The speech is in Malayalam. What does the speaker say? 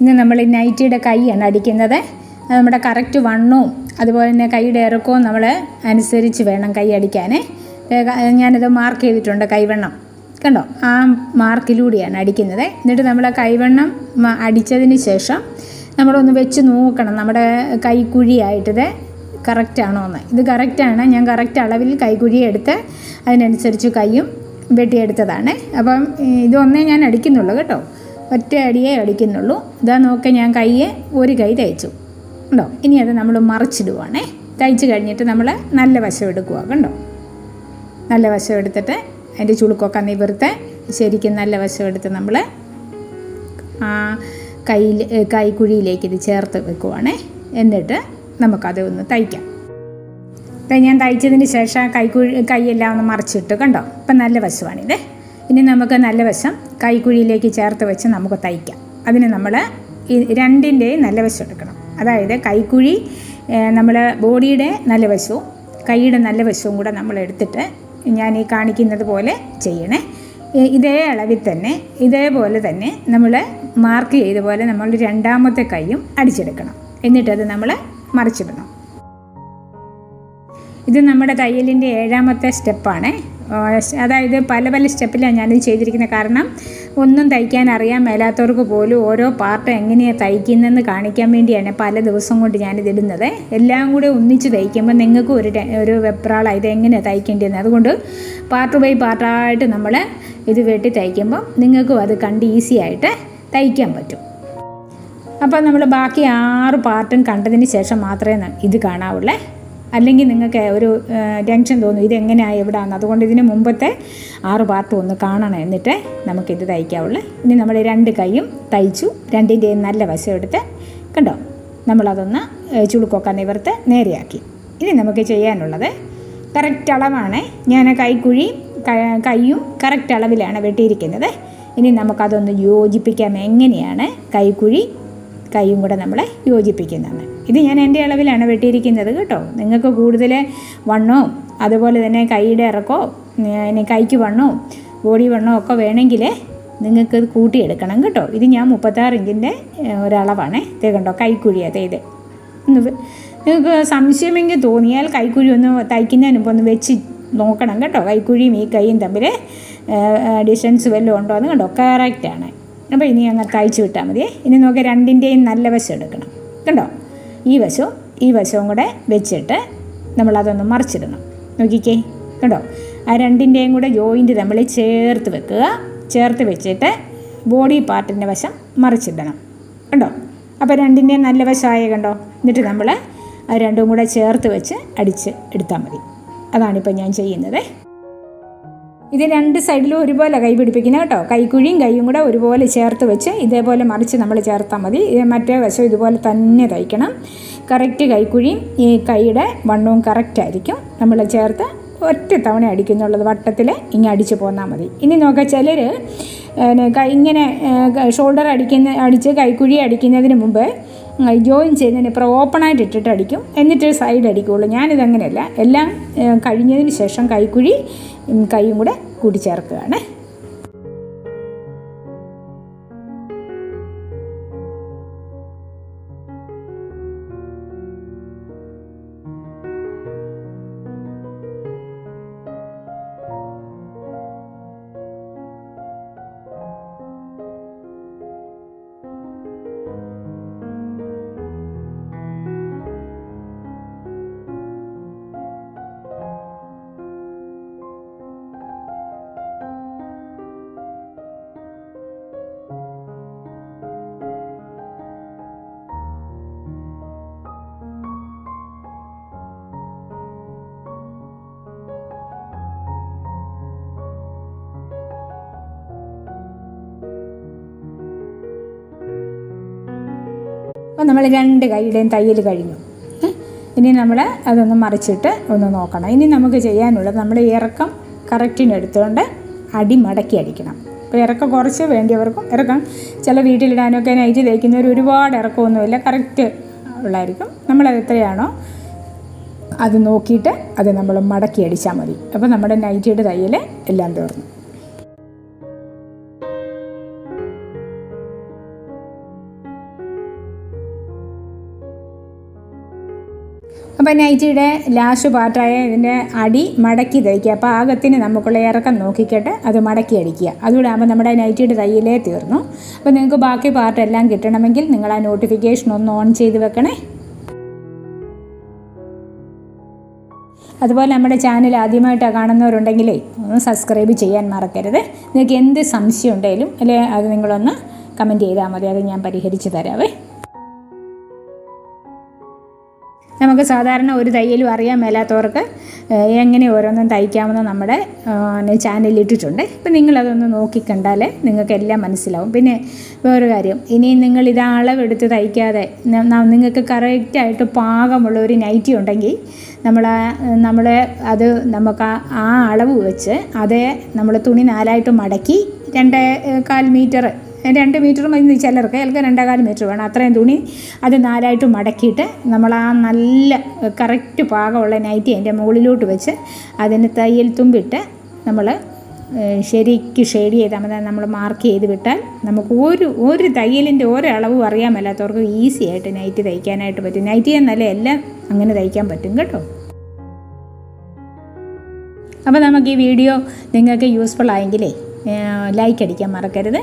ഇന്ന് നമ്മൾ നൈറ്റിയുടെ കൈയാണ് അടിക്കുന്നത്. അത് നമ്മുടെ കറക്റ്റ് വണ്ണവും അതുപോലെ തന്നെ കൈയുടെ ഇറക്കവും നമ്മൾ അനുസരിച്ച് വേണം കൈ അടിക്കാൻ. ഞാനിത് മാർക്ക് ചെയ്തിട്ടുണ്ട് കൈവണ്ണം. കണ്ടോ? ആ മാർക്കിലൂടെയാണ് അടിക്കുന്നത്. എന്നിട്ട് നമ്മൾ കൈവണ്ണം അടിച്ചതിന് ശേഷം നമ്മളൊന്ന് വെച്ച് നോക്കണം നമ്മുടെ കൈക്കുഴിയായിട്ടത് കറക്റ്റാണോ എന്ന്. ഇത് കറക്റ്റാണ് ഞാൻ കറക്റ്റ് അളവിൽ കൈക്കുഴി എടുത്ത് അതിനനുസരിച്ച് കൈയും വെട്ടിയെടുത്തതാണ്. അപ്പം ഇതൊന്നേ ഞാൻ അടിക്കുന്നുള്ളൂ കേട്ടോ. ഒറ്റ അടിയേ അടിക്കുന്നുള്ളൂ. ഇതാ നോക്കെ ഞാൻ കൈയെ ഒരു കൈ തയ്ച്ചു കണ്ടോ? ഇനി അത് നമ്മൾ മറിച്ചിടുവാണേ. തയ്ച്ച് കഴിഞ്ഞിട്ട് നമ്മൾ നല്ല വശം എടുക്കുക കണ്ടോ? നല്ല വശം എടുത്തിട്ട് അതിന്റെ ചുളുക്കൊക്കെ നിവർത്ത് ശരിക്കും നല്ല വശം എടുത്ത് നമ്മൾ ആ കയ്യിൽ കൈക്കുഴിയിലേക്ക് ഇത് ചേർത്ത് വെക്കുവാണേ. എന്നിട്ട് നമുക്കത് ഒന്ന് തയ്ക്കാം. ഞാൻ തയ്ച്ചതിന് ശേഷം കൈക്കുഴി കൈയെല്ലാം ഒന്ന് മറിച്ചിട്ട് കണ്ടോ? ഇപ്പം നല്ല വശമാണിത്. ഇനി നമുക്ക് നല്ല വശം കൈക്കുഴിയിലേക്ക് ചേർത്ത് വെച്ച് നമുക്ക് തയ്ക്കാം. അതിന് നമ്മൾ രണ്ടിന്റെയും നല്ല വശം എടുക്കണം. അതായത് കൈക്കുഴി നമ്മൾ ബോഡിയുടെ നല്ല വശവും കൈയുടെ നല്ല വശവും കൂടെ നമ്മൾ എടുത്തിട്ട് ഞാൻ ഈ കാണിക്കുന്നത് പോലെ ചെയ്യണേ. ഇതേ അളവിൽ തന്നെ ഇതേപോലെ തന്നെ നമ്മൾ മാർക്ക് ചെയ്ത പോലെ നമ്മൾ രണ്ടാമത്തെ കൈയും അടിച്ചെടുക്കണം. എന്നിട്ടത് നമ്മൾ മറിച്ചിടണം. ഇത് നമ്മുടെ തയ്യലിന്റെ ഏഴാമത്തെ സ്റ്റെപ്പാണ്. അതായത് പല പല സ്റ്റെപ്പിലാണ് ഞാനിത് ചെയ്തിരിക്കുന്നത് കാരണം ഒന്നും തയ്ക്കാൻ അറിയാൻ മേലാത്തവർക്ക് പോലും ഓരോ പാർട്ട് എങ്ങനെയാണ് തയ്ക്കുന്നതെന്ന് കാണിക്കാൻ വേണ്ടിയാണ് പല ദിവസം കൊണ്ട് ഞാനിതിടുന്നത് എല്ലാം കൂടെ ഒന്നിച്ച് തയ്ക്കുമ്പോൾ നിങ്ങൾക്ക് ഒരു ഒരു വെപ്രാള ഇത് എങ്ങനെയാണ് തയ്ക്കേണ്ടതെന്ന്. അതുകൊണ്ട് പാർട്ട് ബൈ പാർട്ടായിട്ട് നമ്മൾ ഇത് വെട്ടി തയ്ക്കുമ്പോൾ നിങ്ങൾക്കും അത് കണ്ട് ഈസി ആയിട്ട് തയ്ക്കാൻ പറ്റും. അപ്പോൾ നമ്മൾ ബാക്കി ആറ് പാർട്ടും കണ്ടതിന് ശേഷം മാത്രമേ ഇത് കാണാവുള്ളേ. അല്ലെങ്കിൽ നിങ്ങൾക്ക് ഒരു ടെൻഷൻ തോന്നും ഇതെങ്ങനെയാണ് എവിടെയാണ് അതുകൊണ്ട് ഇതിന് മുമ്പത്തെ ആറ് പാർട്ട് ഒന്ന് കാണണം എന്നിട്ട് നമുക്കിത് തയ്ക്കാവുള്ളൂ. ഇനി നമ്മൾ രണ്ട് കൈയും തയ്ച്ചു രണ്ടിന്റെയും നല്ല വശം എടുത്ത് കണ്ടോ? നമ്മളതൊന്ന് ചുളുക്കൊക്കെ നിവർത്ത് നേരെയാക്കി. ഇനി നമുക്ക് ചെയ്യാനുള്ളത് കറക്റ്റ് അളവാണ്. ഞാൻ കൈക്കുഴി കൈയും കറക്റ്റ് അളവിലാണ് വെട്ടിയിരിക്കുന്നത്. ഇനി നമുക്കതൊന്ന് യോജിപ്പിക്കാം. എങ്ങനെയാണ് കൈക്കുഴി കൈയും കൂടെ നമ്മൾ യോജിപ്പിക്കുന്നതാണ് ഇത് ഞാൻ എന്റെ അളവിലാണ് വെട്ടിയിരിക്കുന്നത് കേട്ടോ. നിങ്ങൾക്ക് കൂടുതൽ വണ്ണോ അതുപോലെ തന്നെ കൈയുടെ ഇറക്കോ ഇനി കൈക്ക് വണ്ണോ ബോഡി വണ്ണോ ഒക്കെ വേണമെങ്കിൽ നിങ്ങൾക്ക് ഇത് കൂട്ടിയെടുക്കണം കേട്ടോ. ഇത് ഞാൻ മുപ്പത്താറ് ഇഞ്ചിന്റെ ഒരളവാണ്. ഇത് കണ്ടോ കൈക്കുഴിയാണ് ഇത്. നിങ്ങൾക്ക് സംശയമെങ്കിൽ തോന്നിയാൽ കൈക്കുഴി ഒന്ന് തയ്ക്കുന്നതിന് ഒന്ന് വെച്ച് നോക്കണം കേട്ടോ. കൈക്കുഴിയും ഈ കൈയും തമ്മിൽ ഡിസ്റ്റൻസ് വല്ലതും ഉണ്ടോ എന്ന് കണ്ടോ. കറക്റ്റാണ്. അപ്പോൾ ഇനി അങ്ങ് തയ്ച്ച് വിട്ടാൽ മതി. ഇനി നോക്കി രണ്ടിന്റെയും നല്ല വശം എടുക്കണം. കണ്ടോ? ഈ വശവും ഈ വശവും കൂടെ വെച്ചിട്ട് നമ്മളതൊന്ന് മറിച്ചിടണം. നോക്കിക്കേ. കേട്ടോ ആ രണ്ടിന്റെയും കൂടെ ജോയിന്റ് നമ്മൾ ചേർത്ത് വെക്കുക. ചേർത്ത് വെച്ചിട്ട് ബോഡി പാർട്ടിന്റെ വശം മറിച്ചിടണം. കണ്ടോ? അപ്പോൾ രണ്ടിന്റെയും നല്ല വശമായ കണ്ടോ? എന്നിട്ട് നമ്മൾ ആ രണ്ടും കൂടെ ചേർത്ത് വെച്ച് അടിച്ച് എടുത്താൽ മതി. അതാണിപ്പോൾ ഞാൻ ചെയ്യുന്നത്. ഇത് രണ്ട് സൈഡിലും ഒരുപോലെ കൈ പിടിപ്പിക്കണം കേട്ടോ. കൈക്കുഴിയും കൈയും കൂടെ ഒരുപോലെ ചേർത്ത് വെച്ച് ഇതേപോലെ മറിച്ച് നമ്മൾ ചേർത്താൽ മതി. മറ്റേ വശം ഇതുപോലെ തന്നെ തയ്ക്കണം. കറക്റ്റ് കൈക്കുഴിയും ഈ കൈയുടെ വണ്ണവും കറക്റ്റ് ആയിരിക്കും. നമ്മൾ ചേർത്ത് ഒറ്റ തവണ അടിക്കുന്നുള്ളത് വട്ടത്തിൽ ഇങ്ങനെ അടിച്ച് പോന്നാൽ മതി. ഇനി നോക്കാം ചിലർ ഇങ്ങനെ ഷോൾഡർ അടിക്കുന്ന അടിച്ച് കൈക്കുഴി അടിക്കുന്നതിന് മുമ്പ് ജോയിൻ ചെയ്യുന്നതിന് ഇപ്പോൾ ഓപ്പണായിട്ട് ഇട്ടിട്ട് അടിക്കും. എന്നിട്ട് സൈഡ് അടിക്കുകയുള്ളൂ ഞാനിതങ്ങനെയല്ല. എല്ലാം കഴിഞ്ഞതിന് ശേഷം കൈക്കുഴി കൈയും കൂടെ കൂടി അപ്പോൾ നമ്മൾ രണ്ട് കൈയുടെയും തയ്യൽ കഴിഞ്ഞു. ഇനി നമ്മൾ അതൊന്ന് മറിച്ചിട്ട് ഒന്ന് നോക്കണം. ഇനി നമുക്ക് ചെയ്യാനുള്ളത് നമ്മൾ ഇറക്കം കറക്റ്റിന് എടുത്തുകൊണ്ട് അടി മടക്കി അടിക്കണം. അപ്പോൾ ഇറക്കം കുറച്ച് വേണ്ടിയവർക്കും ഇറക്കം ചില വീട്ടിലിടാനൊക്കെ നൈറ്റ് തയ്ക്കുന്നവർ ഒരുപാട് ഇറക്കമൊന്നുമില്ല. കറക്റ്റ് ഉള്ളായിരിക്കും. നമ്മൾ എത്രയാണോ അത് നോക്കിയിട്ട് അത് നമ്മൾ മടക്കി അടിച്ചാൽ മതി. അപ്പോൾ നമ്മുടെ നൈറ്റിയുടെ തയ്യൽ എല്ലാം തീർന്നു. അപ്പോൾ നൈറ്റിയുടെ ലാസ്റ്റ് പാർട്ടായ ഇതിന്റെ അടി മടക്കി തയ്ക്കുക അപ്പോൾ ആകത്തിന് നമുക്കുള്ള ഇറക്കം നോക്കിക്കട്ടെ അത് മടക്കി അടിക്കുക. അതുകൂടെ ആകുമ്പോൾ നമ്മുടെ നൈറ്റിയുടെ തയ്യലേ തീർന്നു. അപ്പോൾ നിങ്ങൾക്ക് ബാക്കി പാർട്ട് എല്ലാം കിട്ടണമെങ്കിൽ നിങ്ങൾ ആ നോട്ടിഫിക്കേഷൻ ഒന്ന് ഓൺ ചെയ്ത് വെക്കണേ. അതുപോലെ നമ്മുടെ ചാനൽ ആദ്യമായിട്ടാണ് കാണുന്നവരുണ്ടെങ്കിലേ ഒന്ന് സബ്സ്ക്രൈബ് ചെയ്യാൻ മറക്കരുത്. നിങ്ങൾക്ക് എന്ത് സംശയം ഉണ്ടെങ്കിലും അല്ലെ അത് നിങ്ങളൊന്ന് കമന്റ് ചെയ്താൽ മതി. അത് ഞാൻ പരിഹരിച്ച് തരാവേ. നമുക്ക് സാധാരണ ഒരു തയ്യലും അറിയാൻ മേലാത്തവർക്ക് എങ്ങനെ ഓരോന്നും തയ്ക്കാമെന്ന് നമ്മുടെ ചാനലിൽ ഇട്ടിട്ടുണ്ട് ഇപ്പം നിങ്ങളതൊന്ന് നോക്കിക്കണ്ടാൽ നിങ്ങൾക്ക് എല്ലാം മനസ്സിലാവും. പിന്നെ വേറൊരു കാര്യം ഇനി നിങ്ങൾ ഇത് അളവെടുത്ത് തയ്ക്കാതെ നിങ്ങൾക്ക് കറക്റ്റായിട്ട് പാകമുള്ള ഒരു നൈറ്റി ഉണ്ടെങ്കിൽ നമ്മൾ നമ്മൾ അത് നമുക്ക് ആ- അളവ് വെച്ച് അതേ നമ്മൾ തുണി നാലായിട്ട് മടക്കി രണ്ട് കാൽ മീറ്റർ രണ്ട് മീറ്റർ മതി ചിലർക്ക് ചിലർക്ക് രണ്ടേകാൽ മീറ്റർ വേണം. അത്രയും തുണി അത് നാലായിട്ട് മടക്കിയിട്ട് നമ്മൾ ആ നല്ല കറക്റ്റ് പാകമുള്ള നൈറ്റി അതിന്റെ മുകളിലോട്ട് വെച്ച് അതിന് തയ്യൽ തുമ്പിട്ട് നമ്മൾ ശരിക്ക് ഷെയ്ഡ് ചെയ്താൽ മതി നമ്മൾ മാർക്ക് ചെയ്ത് വിട്ടാൽ നമുക്ക് ഒരു ഒരു തയ്യലിന്റെ ഓരോ അളവും അറിയാൻ മേലാത്തവർക്ക് ഈസി ആയിട്ട് നൈറ്റി തയ്ക്കാനായിട്ട് പറ്റും. നൈറ്റി എന്നല്ല എല്ലാം അങ്ങനെ തയ്ക്കാൻ പറ്റും കേട്ടോ. അപ്പോൾ നമുക്ക് ഈ വീഡിയോ നിങ്ങൾക്ക് യൂസ്ഫുൾ ആയെങ്കിലേ ലൈക്ക് അടിക്കാൻ മറക്കരുത്.